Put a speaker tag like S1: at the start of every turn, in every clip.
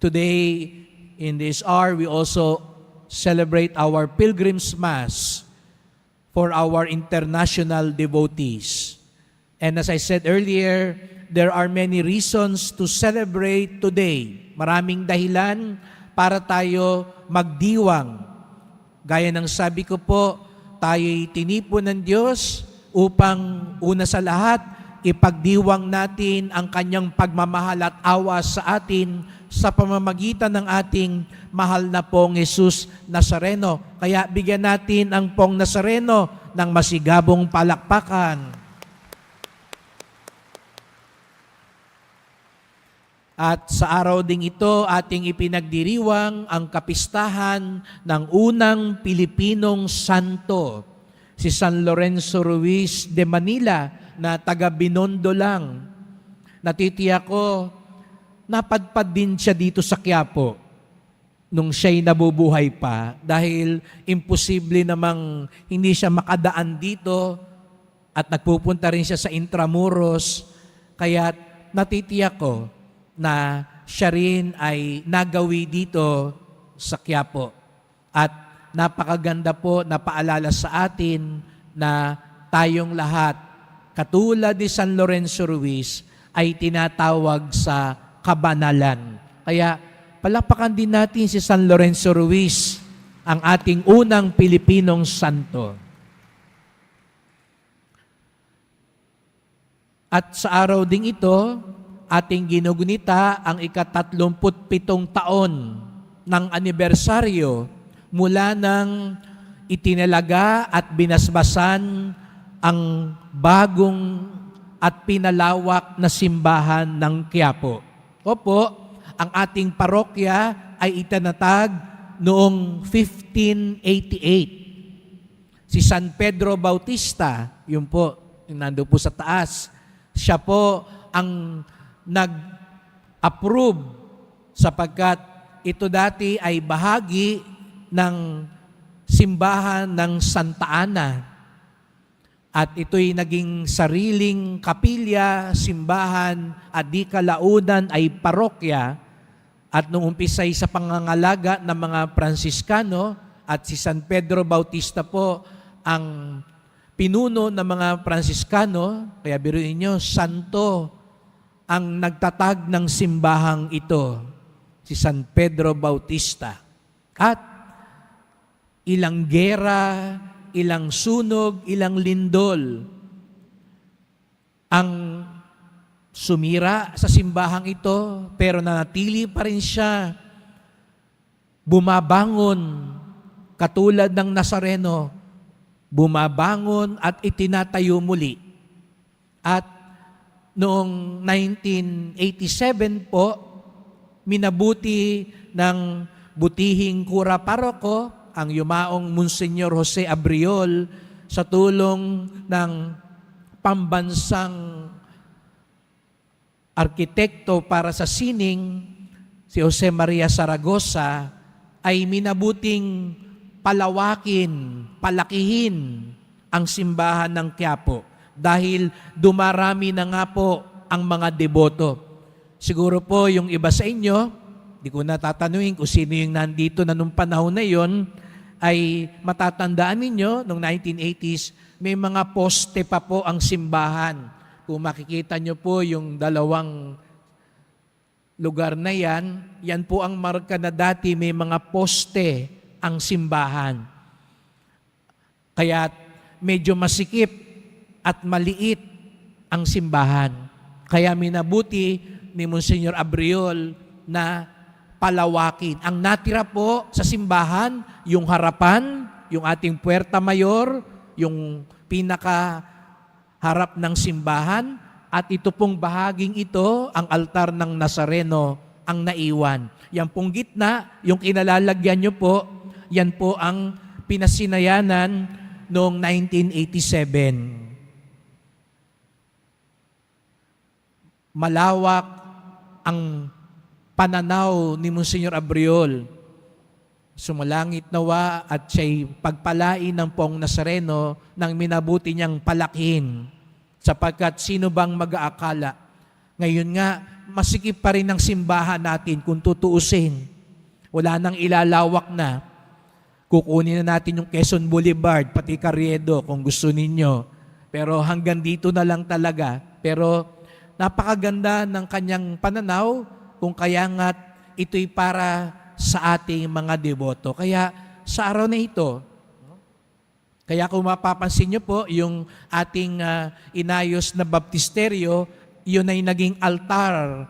S1: Today, in this hour, we also celebrate our Pilgrim's Mass for our international devotees. And as I said earlier, there are many reasons to celebrate today. Maraming dahilan para tayo magdiwang. Gaya ng sabi ko po, tayo'y tinipon ng Diyos upang una sa lahat, ipagdiwang natin ang kanyang pagmamahal at awa sa atin sa pamamagitan ng ating mahal na pong Jesus Nazareno. Kaya bigyan natin ang pong Nazareno ng masigabong palakpakan. At sa araw ding ito, ating ipinagdiriwang ang kapistahan ng unang Pilipinong santo, si San Lorenzo Ruiz de Manila na taga Binondo lang. Natitiyak ko, napadpad din siya dito sa Quiapo nung siya'y nabubuhay pa dahil imposible namang hindi siya makadaan dito at nagpupunta rin siya sa Intramuros. Kaya natitiyak ko na siya rin ay nagawi dito sa Quiapo. At napakaganda po na paalala sa atin na tayong lahat, katulad ni San Lorenzo Ruiz, ay tinatawag sa kabanalan. Kaya palapakan din natin si San Lorenzo Ruiz, ang ating unang Pilipinong santo. At sa araw ding ito, ating ginugunita ang ikatatlumput pitong taon ng anibersaryo mula nang itinalaga at binasbasan ang bagong at pinalawak na simbahan ng Quiapo. Opo, ang ating parokya ay itinatag noong 1588. Si San Pedro Bautista, yun po, nando po sa taas, siya po ang nag-approve sapagkat ito dati ay bahagi ng simbahan ng Santa Ana. At ito'y naging sariling kapilya, simbahan, at di kalaunan ay parokya. At nung umpisay sa pangangalaga ng mga Pransiskano at si San Pedro Bautista po ang pinuno ng mga Pransiskano, kaya biruin nyo, santo ang nagtatag ng simbahang ito, si San Pedro Bautista. At ilang gera, ilang sunog, ilang lindol ang sumira sa simbahang ito, pero nanatili pa rin siya bumabangon katulad ng Nazareno, bumabangon at itinatayo muli. At noong 1987 po, minabuti ng butihing kura paroko ang yumaong Monsignor Jose Abriol sa tulong ng pambansang arkitekto para sa sining, si Jose Maria Saragosa, ay minabuting palawakin, palakihin ang simbahan ng Quiapo dahil dumarami na nga po ang mga deboto. Siguro po yung iba sa inyo, di ko natatanungin kung sino yung nandito na nung panahon na yon, ay matatandaan ninyo, nung 1980s, may mga poste pa po ang simbahan. Kung makikita nyo po yung dalawang lugar na yan, yan po ang marka na dati may mga poste ang simbahan. Kaya medyo masikip at maliit ang simbahan. Kaya minabuti ni Monsignor Abriol na palawakin. Ang natira po sa simbahan, yung harapan, yung ating puerta mayor, yung pinaka harap ng simbahan, at ito pong bahaging ito, ang altar ng Nazareno, ang naiwan. Yan pong gitna, yung kinalalagyan nyo po, yan po ang pinasinayanan noong 1987. malawak ang pananaw ni Monsignor Abriol. Sumalangit nawa at siya'y pagpalain ng pong Nazareno nang minabuti niyang palakin sapagkat sino bang mag-aakala Ngayon nga, masikip pa rin ang simbahan natin kung tutuusin. Wala nang ilalawak na. Kukunin na natin yung Quezon Boulevard, pati Carriedo kung gusto ninyo. Pero hanggang dito na lang talaga. Pero napakaganda ng kanyang pananaw kung kaya nga ito'y para sa ating mga deboto. Kaya sa araw na ito, kaya kung mapapansin nyo po, yung ating ah, inayos na baptisteryo, yun ay naging altar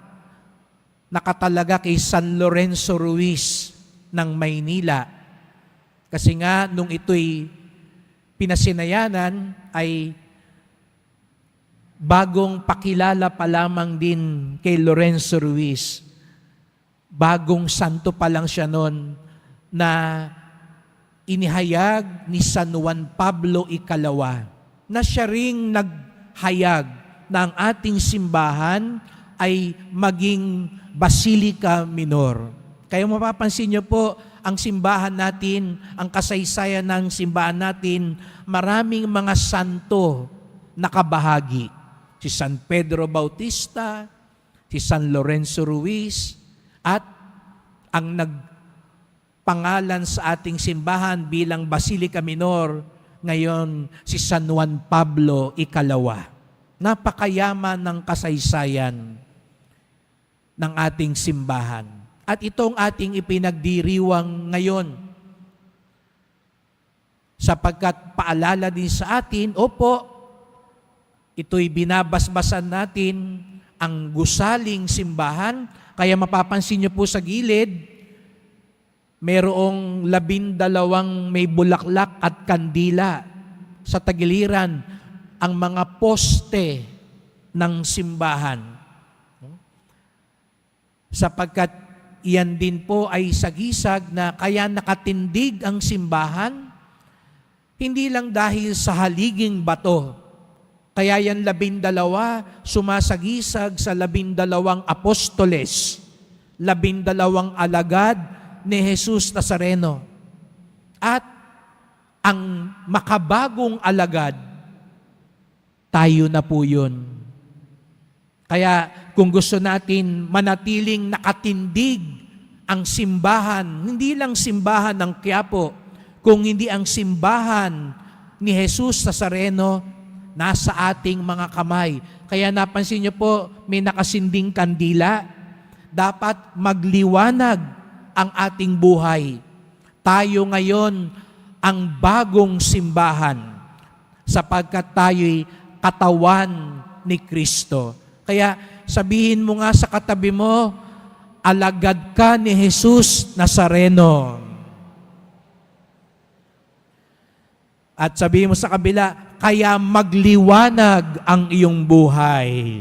S1: nakatalaga kay San Lorenzo Ruiz ng Maynila. Kasi nga, nung ito'y pinasinayanan, ay bagong pakilala pa lamang din kay Lorenzo Ruiz. Bagong santo pa lang siya noon na inihayag ni San Juan Pablo Ikalawa na siya ring naghayag na ang ating simbahan ay maging Basilica Minor. Kaya mapapansin niyo po, ang simbahan natin, ang kasaysayan ng simbahan natin, maraming mga santo nakabahagi. Si San Pedro Bautista, si San Lorenzo Ruiz, at ang nagpangalan sa ating simbahan bilang Basilica Minor, ngayon si San Juan Pablo Ikalawa. Napakayaman ng kasaysayan ng ating simbahan. At itong ating ipinagdiriwang ngayon. Sapagkat paalala din sa atin, opo, ito'y binabasbasan natin ang gusaling simbahan. Kaya mapapansin niyo po sa gilid, merong labindalawang may bulaklak at kandila sa tagiliran ang mga poste ng simbahan. Sapagkat iyan din po ay sagisag na kaya nakatindig ang simbahan, hindi lang dahil sa haliging bato. Kaya yan labindalawa, sumasagisag sa labindalawang apostoles, labindalawang alagad ni Jesus Nazareno. At ang makabagong alagad, tayo na po yun. Kaya kung gusto natin manatiling nakatindig ang simbahan, hindi lang simbahan ng Quiapo, kung hindi ang simbahan ni Jesus Nazareno nasa ating mga kamay. Kaya napansin niyo po, may nakasinding kandila. Dapat magliwanag ang ating buhay. Tayo ngayon ang bagong simbahan sapagkat tayo'y katawan ni Kristo. Kaya sabihin mo nga sa katabi mo, alagad ka ni Jesus Nazareno. At sabihin mo sa kabila, kaya magliwanag ang iyong buhay.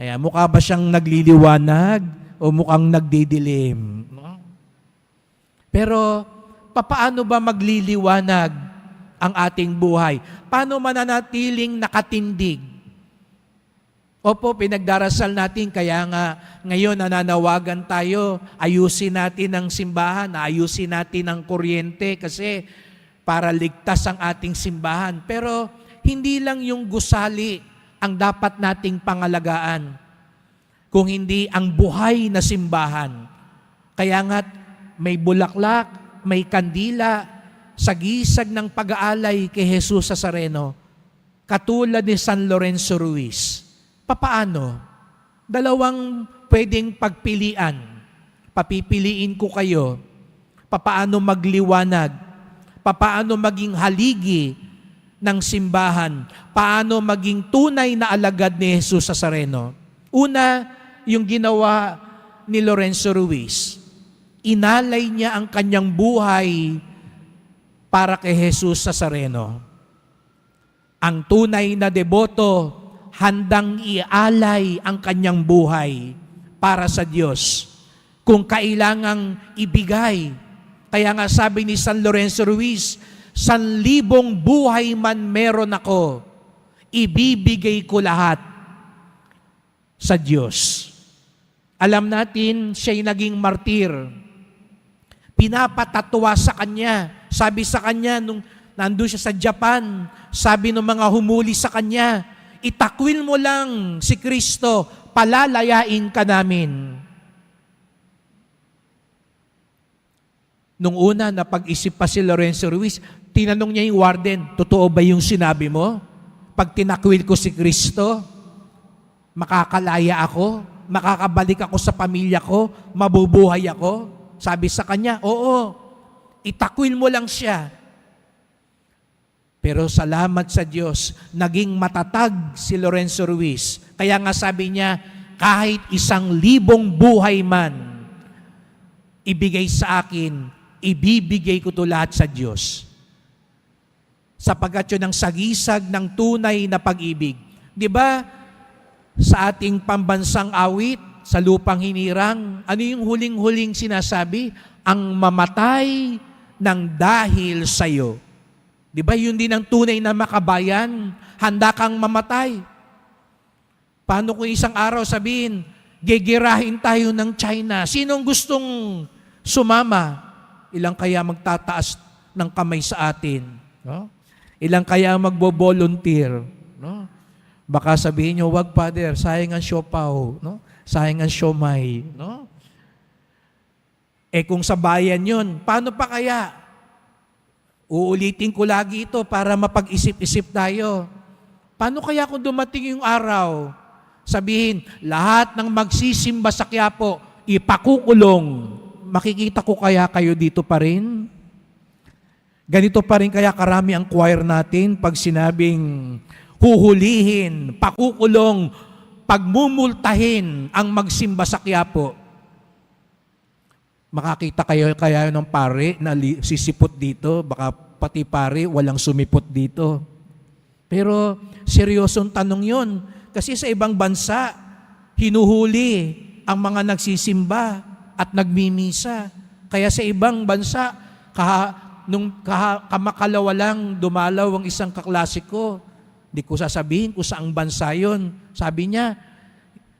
S1: Kaya mukha ba siyang nagliliwanag o mukhang nagdidilim? Pero papaano ba magliliwanag ang ating buhay? Paano mananatiling nakatindig? Opo, pinagdarasal natin, kaya nga ngayon nananawagan tayo, ayusin natin ang simbahan, ayusin natin ang kuryente kasi para ligtas ang ating simbahan. Pero hindi lang yung gusali ang dapat nating pangalagaan, kung hindi ang buhay na simbahan. Kaya nga may bulaklak, may kandila, sa gisag ng pag-aalay kay Jesus sa Sareno, katulad ni San Lorenzo Ruiz. Papaano? Dalawang pwedeng pagpilian. Papipiliin ko kayo. Papaano magliwanag? Papaano maging haligi ng simbahan? Paano maging tunay na alagad ni Jesus sa Sareno? Una, yung ginawa ni Lorenzo Ruiz. Inalay niya ang kanyang buhay para kay Jesus sa Sareno. Ang tunay na deboto, handang ialay ang kanyang buhay para sa Diyos. Kung kailangang ibigay. Kaya nga sabi ni San Lorenzo Ruiz, San libong buhay man meron ako, ibibigay ko lahat sa Diyos. Alam natin, siya'y naging martir. Pinapatatwa sa kanya. Sabi sa kanya, nung nandun siya sa Japan, sabi ng mga humuli sa kanya, itakwil mo lang si Kristo, palalayain ka namin. Nung una, napag-isip pa si Lorenzo Ruiz, tinanong niya yung warden, totoo ba yung sinabi mo? Pag tinakwil ko si Kristo, makakalaya ako, makakabalik ako sa pamilya ko, mabubuhay ako. Sabi sa kanya, oo, itakwil mo lang siya. Pero salamat sa Diyos, naging matatag si Lorenzo Ruiz. Kaya nga sabi niya, kahit isang libong buhay man, ibigay sa akin, ibibigay ko to lahat sa Diyos. Sapagkat yun ang sagisag ng tunay na pag-ibig. Di ba, sa ating pambansang awit, sa lupang hinirang, ano yung huling-huling sinasabi? Ang mamatay ng dahil sa'yo. Di ba yun din ang tunay na makabayan? Handa kang mamatay. Paano kung isang araw sabihin, gegerahin tayo ng China? Sinong gustong sumama? Ilang kaya magtataas ng kamay sa atin? No? Ilang kaya magbo-volunteer? No? Baka sabihin nyo, wag father, sayang ang siopaw, no? Sayang ang siomay, no? Eh kung sa bayan yun, paano pa kaya? Uulitin ko lagi ito para mapag-isip-isip tayo. Paano kaya kung dumating yung araw, sabihin, lahat ng magsisimba sa Quiapo, ipakukulong. Makikita ko kaya kayo dito pa rin? Ganito pa rin kaya karami ang choir natin pag sinabing huhulihin, pakukulong, pagmumultahin ang magsimba sa Quiapo. Makakita kayo kaya ng pare na sisipot dito, baka pati pare walang sumipot dito. Pero seryosong tanong yon kasi sa ibang bansa, hinuhuli ang mga nagsisimba at nagmimisa. Kaya sa ibang bansa, kaha, nung kaha, kamakalawa lang dumalaw ang isang kaklasiko, di ko sasabihin kung saang bansa yon. Sabi niya,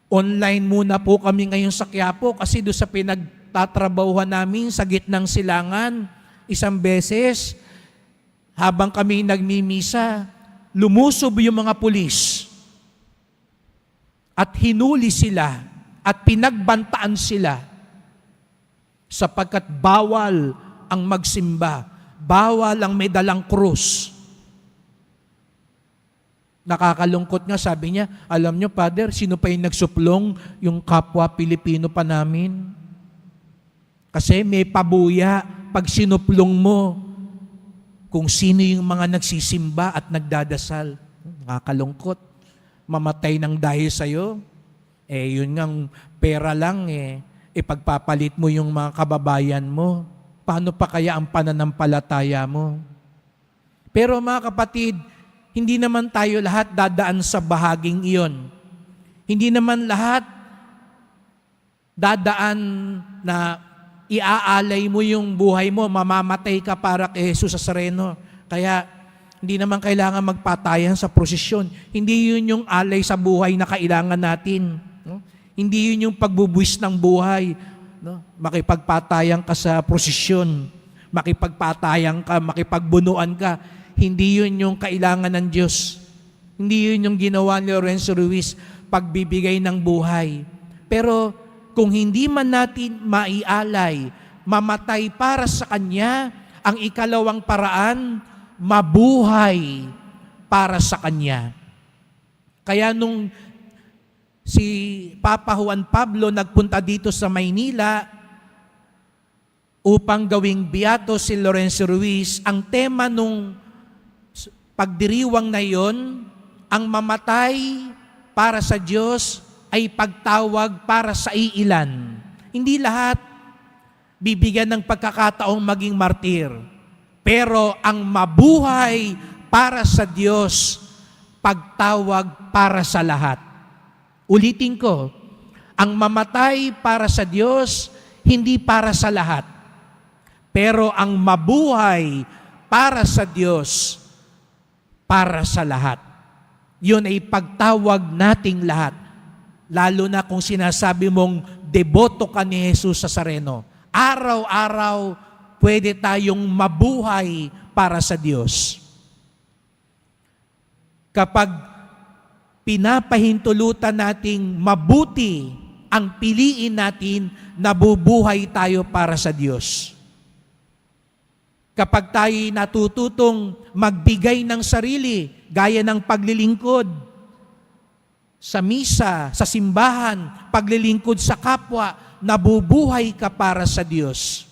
S1: online muna po kami ngayon sa Quiapo kasi doon sa pinagtatrabahuhan namin sa gitnang silangan, isang beses, habang kami nagmimisa, lumusob yung mga pulis at hinuli sila at pinagbantaan sila sapagkat bawal ang magsimba, bawal ang may dalang krus. Nakakalungkot nga, sabi niya, alam niyo, Father, sino pa yung nagsuplong yung kapwa Pilipino pa namin? Kasi may pabuya pag sinuplong mo kung sino yung mga nagsisimba at nagdadasal. Nakakalungkot. Mamatay ng dahil sa'yo. Eh, yun ngang pera lang eh. Ipagpapalit mo yung mga kababayan mo. Paano pa kaya ang pananampalataya mo? Pero mga kapatid, hindi naman tayo lahat dadaan sa bahaging iyon. Hindi naman lahat dadaan na iaalay mo yung buhay mo, mamamatay ka para kay Jesus sa Sareno. Kaya hindi naman kailangan magpatayan sa prosesyon. Hindi yun yung alay sa buhay na kailangan natin. No? Hindi yun yung pagbubuwis ng buhay. No? Makipagpatayan ka sa prosesyon. Makipagpatayan ka, makipagbunuan ka. Hindi yun yung kailangan ng Diyos. Hindi yun yung ginawa ni Lorenzo Ruiz, pagbibigay ng buhay. Pero kung hindi man natin maialay, mamatay para sa Kanya, ang ikalawang paraan, mabuhay para sa Kanya. Kaya nung si Papa Juan Pablo nagpunta dito sa Maynila upang gawing biyato si Lorenzo Ruiz, ang tema nung pagdiriwang na yon, ang mamatay para sa Diyos ay pagtawag para sa iilan. Hindi lahat bibigyan ng pagkakataong maging martir. Pero ang mabuhay para sa Diyos, pagtawag para sa lahat. Ulitin ko, ang mamatay para sa Diyos, hindi para sa lahat. Pero ang mabuhay para sa Diyos, para sa lahat. Yun ay pagtawag nating lahat. Lalo na kung sinasabi mong deboto ka ni Jesus sa Sareno. Araw-araw, pwede tayong mabuhay para sa Diyos. Kapag pinapahintulutan nating mabuti ang piliin natin na bubuhay tayo para sa Diyos. Kapag tayo natututong magbigay ng sarili, gaya ng paglilingkod, sa misa, sa simbahan, paglilingkod sa kapwa, nabubuhay ka para sa Diyos.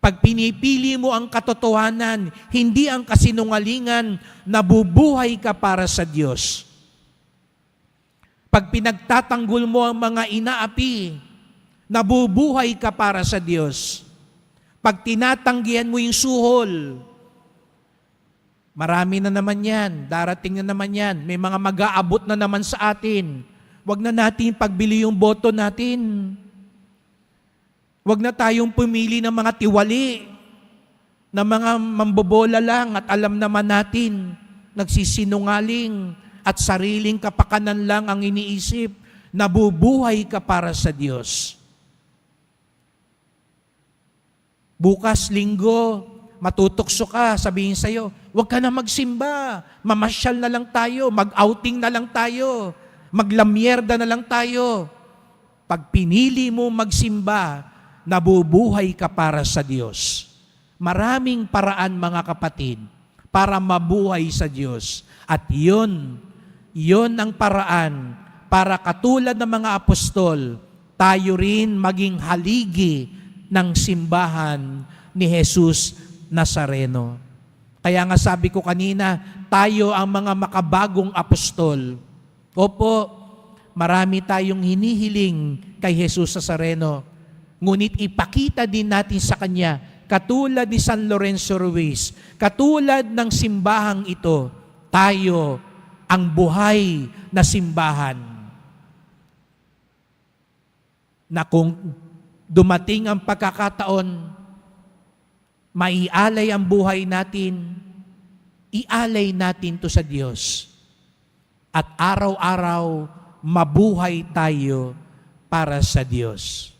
S1: Pag pinipili mo ang katotohanan, hindi ang kasinungalingan, nabubuhay ka para sa Diyos. Pag pinagtatanggol mo ang mga inaapi, nabubuhay ka para sa Diyos. Pag tinatanggihan mo yung suhol, marami na naman yan, darating na naman yan, may mga mag-aabot na naman sa atin. Huwag na natin pagbili yung boto natin. Huwag na tayong pumili ng mga tiwali, na mga mambobola lang at alam naman natin, nagsisinungaling at sariling kapakanan lang ang iniisip, nabubuhay ka para sa Diyos. Bukas, linggo, matutokso ka, sabihin sa'yo, huwag ka na magsimba, mamasyal na lang tayo, mag-outing na lang tayo, maglamyerda na lang tayo. Pag pinili mo magsimba, nabubuhay ka para sa Diyos. Maraming paraan mga kapatid para mabuhay sa Diyos. At yun, yun ang paraan para katulad ng mga apostol, tayo rin maging haligi ng simbahan ni Jesus Nazareno. Kaya nga sabi ko kanina, tayo ang mga makabagong apostol. Opo, marami tayong hinihiling kay Jesus Nazareno. Ngunit ipakita din natin sa Kanya, katulad ni San Lorenzo Ruiz, katulad ng simbahang ito, tayo ang buhay na simbahan. Na kung dumating ang pagkakataon, maialay ang buhay natin, ialay natin to sa Diyos. At araw-araw, mabuhay tayo para sa Diyos.